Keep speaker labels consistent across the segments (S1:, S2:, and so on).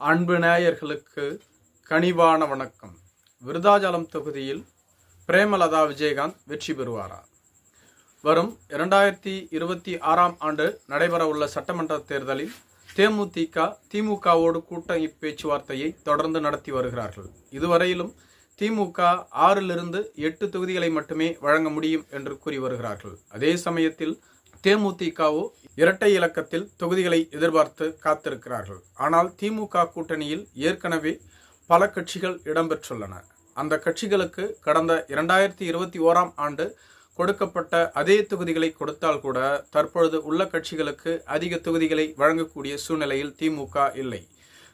S1: அன்பு நேயர்களுக்கு கனிவான வணக்கம். விருதாச்சலம் தொகுதியில் பிரேமலதா விஜயகாந்த் வெற்றி பெறுவாரா? வரும் இரண்டாயிரத்தி இருபத்தி ஆறாம் ஆண்டு நடைபெறவுள்ள சட்டமன்ற தேர்தலில் தேமுதிக திமுகவோடு கூட்டணி பேச்சுவார்த்தையை தொடர்ந்து நடத்தி வருகிறார்கள். இதுவரையிலும் திமுக ஆறிலிருந்து எட்டு தொகுதிகளை மட்டுமே வழங்க முடியும் என்று கூறி வருகிறார்கள். அதே சமயத்தில் தேமுதிகவோ இரட்டை இலக்கத்தில் தொகுதிகளை எதிர்பார்த்து காத்திருக்கிறார்கள். ஆனால் திமுக கூட்டணியில் ஏற்கனவே பல கட்சிகள் இடம்பெற்றுள்ளன. அந்த கட்சிகளுக்கு கடந்த இரண்டாயிரத்தி இருபத்தி ஓராம் ஆண்டு கொடுக்கப்பட்ட அதே தொகுதிகளை கொடுத்தால் கூட தற்பொழுது உள்ள கட்சிகளுக்கு அதிக தொகுதிகளை வழங்கக்கூடிய சூழ்நிலையில் திமுக இல்லை.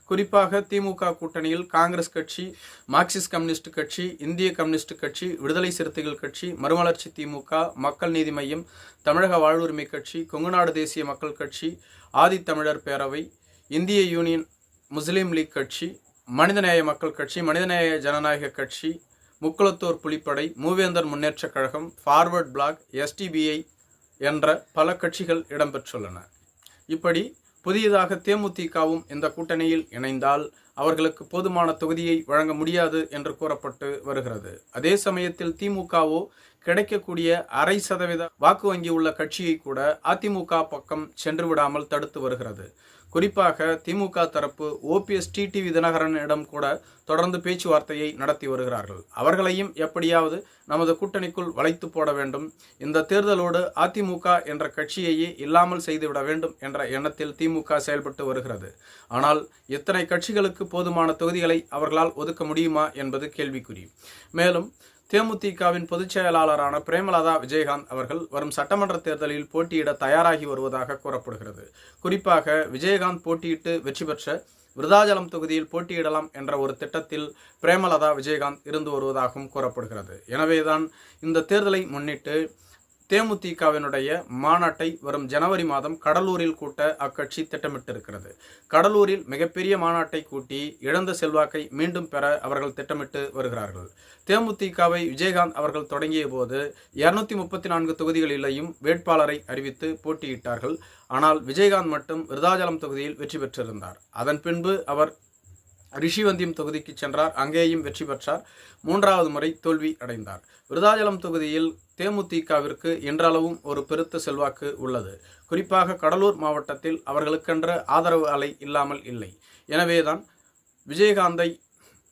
S1: குறிப்பாக திமுக கூட்டணியில் காங்கிரஸ் கட்சி மார்க்சிஸ்ட் கம்யூனிஸ்ட் கட்சி இந்திய கம்யூனிஸ்ட் கட்சி விடுதலை சிறுத்தைகள் கட்சி மறுமலர்ச்சி திமுக மக்கள் நீதி மையம் தமிழக வாழ்வுரிமை கட்சி கொங்குநாடு தேசிய மக்கள் கட்சி ஆதித்தமிழர் பேரவை இந்திய யூனியன் முஸ்லீம் லீக் கட்சி மனிதநேய மக்கள் கட்சி மனிதநேய ஜனநாயக கட்சி Mukkulathur Pulipadai Moovendar Munnetra Kazhagam forward bloc SDPI என்ற பல கட்சிகள் இடம்பெற்றுள்ளன. இப்படி புதியதாக தேமுதிகவும் இந்த கூட்டணியில் இணைந்தால் அவர்களுக்கு போதுமான தொகுதியை வழங்க முடியாது என்று கூறப்பட்டு வருகிறது. அதே சமயத்தில் திமுகவோ கிடைக்கக்கூடிய அரை சதவீத வாக்கு வங்கி உள்ள கட்சியை கூட அதிமுக பக்கம் சென்று விடாமல் தடுத்து வருகிறது. குறிப்பாக திமுக தரப்பு ஓபிஎஸ் டிடிவி தினகரனிடம் கூட தொடர்ந்து பேச்சுவார்த்தையை நடத்தி வருகிறார்கள். அவர்களையும் எப்படியாவது நமது கூட்டணிக்குள் வளைத்து போட வேண்டும். இந்த தேர்தலோடு அதிமுக என்ற கட்சியையே இல்லாமல் செய்துவிட வேண்டும் என்ற எண்ணத்தில் திமுக செயல்பட்டு வருகிறது. ஆனால் இத்தனை கட்சிகளுக்கு போதுமான தொகுதிகளை அவர்களால் ஒதுக்க முடியுமா என்பது கேள்விக்குறி. மேலும் தேமுதிகவின் பொதுச் செயலாளரான பிரேமலதா விஜயகாந்த் அவர்கள் வரும் சட்டமன்ற தேர்தலில் போட்டியிட தயாராகி வருவதாக கூறப்படுகிறது. குறிப்பாக விஜயகாந்த் போட்டியிட்டு வெற்றி பெற்ற விருதாச்சலம் தொகுதியில் போட்டியிடலாம் என்ற ஒரு திட்டத்தில் பிரேமலதா விஜயகாந்த் இருந்து வருவதாகவும் கூறப்படுகிறது. எனவேதான் இந்த தேர்தலை முன்னிட்டு தேமுதிகவினுடைய மாநாட்டை வரும் ஜனவரி மாதம் கடலூரில் கூட்ட அக்கட்சி திட்டமிட்டிருக்கிறது. கடலூரில் மிகப்பெரிய மாநாட்டை கூட்டி இழந்த செல்வாக்கை மீண்டும் பெற அவர்கள் திட்டமிட்டு வருகிறார்கள். தேமுதிகவை விஜயகாந்த் அவர்கள் தொடங்கிய போது இருநூத்தி முப்பத்தி நான்கு தொகுதிகளிலேயும் வேட்பாளரை அறிவித்து போட்டியிட்டார்கள். ஆனால் விஜயகாந்த் மட்டும் விருதாச்சலம் தொகுதியில் வெற்றி பெற்றிருந்தார். அதன் பின்பு அவர் ரிஷிவந்தியம் தொகுதிக்கு சென்றார் அங்கேயும் வெற்றி பெற்றார் மூன்றாவது முறை தோல்வி அடைந்தார். விருதாச்சலம் தொகுதியில் தேமுதிகவிற்கு இன்றளவும் ஒரு பெருத்த செல்வாக்கு உள்ளது. குறிப்பாக கடலூர் மாவட்டத்தில் அவர்களுக்கென்ற ஆதரவு அலை இல்லாமல் இல்லை. எனவேதான் விஜயகாந்தை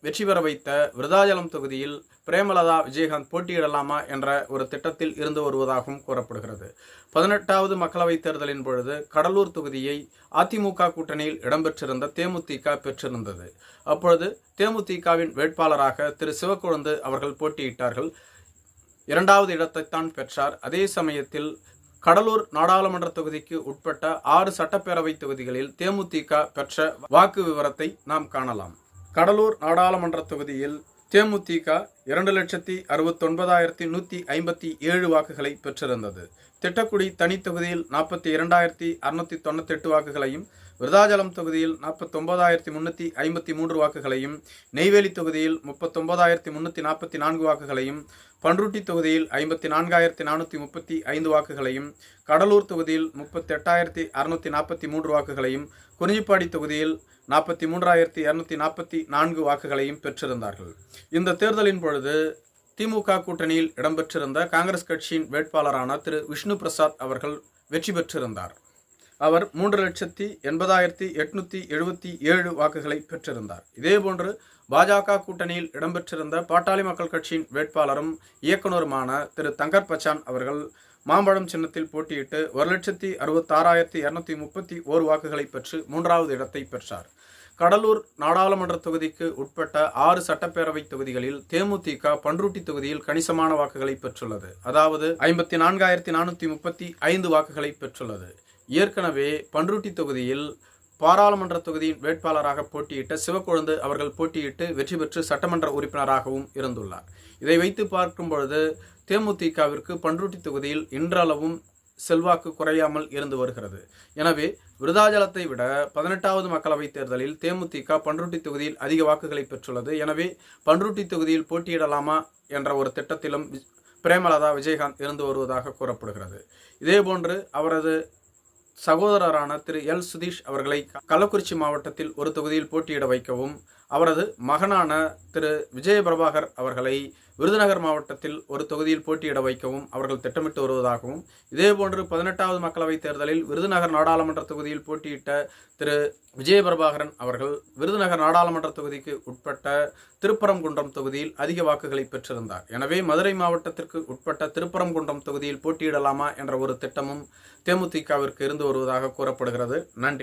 S1: வெற்றி பெற வைத்த விருதாச்சலம் தொகுதியில் பிரேமலதா விஜயகாந்த் போட்டியிடலாமா என்ற ஒரு திட்டத்தில் இருந்து வருவதாகவும் கூறப்படுகிறது. பதினெட்டாவது மக்களவைத் தேர்தலின் பொழுது கடலூர் தொகுதியை அதிமுக கூட்டணியில் இடம்பெற்றிருந்த தேமுதிக பெற்றிருந்தது. அப்பொழுது தேமுதிகவின் வேட்பாளராக திரு சிவக்கொழுந்து அவர்கள் போட்டியிட்டார்கள். இரண்டாவது இடத்தைத்தான் பெற்றார். அதே சமயத்தில் கடலூர் நாடாளுமன்ற தொகுதிக்கு உட்பட்ட ஆறு சட்டப்பேரவை தொகுதிகளில் தேமுதிக பெற்ற வாக்கு விவரத்தை நாம் காணலாம். கடலூர் நாடாளுமன்ற தொகுதியில் தேமுதிக இரண்டு லட்சத்தி அறுபத்தொன்பதாயிரத்தி நூற்றி ஐம்பத்தி ஏழு வாக்குகளை பெற்றிருந்தது. திட்டக்குடி தனி தொகுதியில் நாற்பத்தி இரண்டாயிரத்தி அறுநூத்தி தொண்ணூத்தெட்டு வாக்குகளையும் விருதாச்சலம் தொகுதியில் நாற்பத்தொன்பதாயிரத்தி முன்னூற்றி ஐம்பத்தி மூன்று வாக்குகளையும் நெய்வேலி தொகுதியில் முப்பத்தொன்பதாயிரத்தி முன்னூற்றி நாற்பத்தி நான்கு வாக்குகளையும் பன்ருட்டி தொகுதியில் ஐம்பத்தி நான்காயிரத்தி நானூற்றி முப்பத்தி ஐந்து வாக்குகளையும் கடலூர் தொகுதியில் முப்பத்தி எட்டாயிரத்தி அறுநூற்றி நாற்பத்தி மூன்று வாக்குகளையும் குறிஞ்சிப்பாடி தொகுதியில் நாற்பத்தி மூன்றாயிரத்தி இரநூத்தி நாற்பத்தி நான்கு வாக்குகளையும் பெற்றிருந்தார்கள். இந்த தேர்தலின் பொழுது திமுக கூட்டணியில் இடம்பெற்றிருந்த காங்கிரஸ் கட்சியின் வேட்பாளரான திரு. விஷ்ணு பிரசாத் அவர்கள் வெற்றி பெற்றிருந்தார். அவர் மூன்று லட்சத்தி எண்பதாயிரத்தி எட்நூத்தி எழுபத்தி ஏழு வாக்குகளை பெற்றிருந்தார். இதேபோன்று பாஜக கூட்டணியில் இடம்பெற்றிருந்த பாட்டாளி மக்கள் கட்சியின் வேட்பாளரும் இயக்குனருமான திரு. தங்கர் பச்சான் அவர்கள் மாம்பழம் சின்னத்தில் போட்டியிட்டு ஒரு லட்சத்தி அறுபத்தாறாயிரத்தி இரநூத்தி முப்பத்தி ஓர் வாக்குகளை பெற்று மூன்றாவது இடத்தை பெற்றார். கடலூர் நாடாளுமன்ற தொகுதிக்கு உட்பட்ட ஆறு சட்டப்பேரவை தொகுதிகளில் தேமுதிக பன்ருட்டி தொகுதியில் கணிசமான வாக்குகளை பெற்றுள்ளது. அதாவது ஐம்பத்தி நான்காயிரத்தி நானூற்றி முப்பத்தி ஐந்து வாக்குகளை பெற்றுள்ளது. ஏற்கனவே பன்ருட்டி தொகுதியில் பாராளுமன்ற தொகுதியின் வேட்பாளராக போட்டியிட்ட சிவக்கொழுந்து அவர்கள் போட்டியிட்டு வெற்றி பெற்று சட்டமன்ற உறுப்பினராகவும் இருந்துள்ளார். இதை வைத்து பார்க்கும் பொழுது தேமுதிகவிற்கு பன்ருட்டி தொகுதியில் இன்றளவும் செல்வாக்கு குறையாமல் இருந்து வருகிறது. எனவே விருதாச்சலத்தை விட பதினெட்டாவது மக்களவைத் தேர்தலில் தேமுதிக பன்ருட்டி தொகுதியில் அதிக வாக்குகளை பெற்றுள்ளது. எனவே பன்ருட்டி தொகுதியில் போட்டியிடலாமா என்ற ஒரு திட்டத்திலும் பிரேமலதா விஜயகாந்த் இருந்து வருவதாக கூறப்படுகிறது. இதேபோன்று அவரது சகோதரரான திரு. எல். சுதீஷ் அவர்களை கள்ளக்குறிச்சி மாவட்டத்தில் ஒரு தொகுதியில் போட்டியிட வைக்கவும் அவரது மகனான திரு. விஜய பிரபாகர் அவர்களை விருதுநகர் மாவட்டத்தில் ஒரு தொகுதியில் போட்டியிட வைக்கவும் அவர்கள் திட்டமிட்டு வருவதாகவும் இதேபோன்று பதினெட்டாவது மக்களவைத் தேர்தலில் விருதுநகர் நாடாளுமன்ற தொகுதியில் போட்டியிட்ட திரு. விஜய பிரபாகரன் அவர்கள் விருதுநகர் நாடாளுமன்ற தொகுதிக்கு உட்பட்ட திருப்பரங்குன்றம் தொகுதியில் அதிக வாக்குகளை பெற்றிருந்தார். எனவே மதுரை மாவட்டத்திற்கு உட்பட்ட திருப்பரங்குன்றம் தொகுதியில் போட்டியிடலாமா என்ற ஒரு திட்டமும் தேமுதிகவிற்கு இருந்து வருவதாக கூறப்படுகிறது. நன்றி.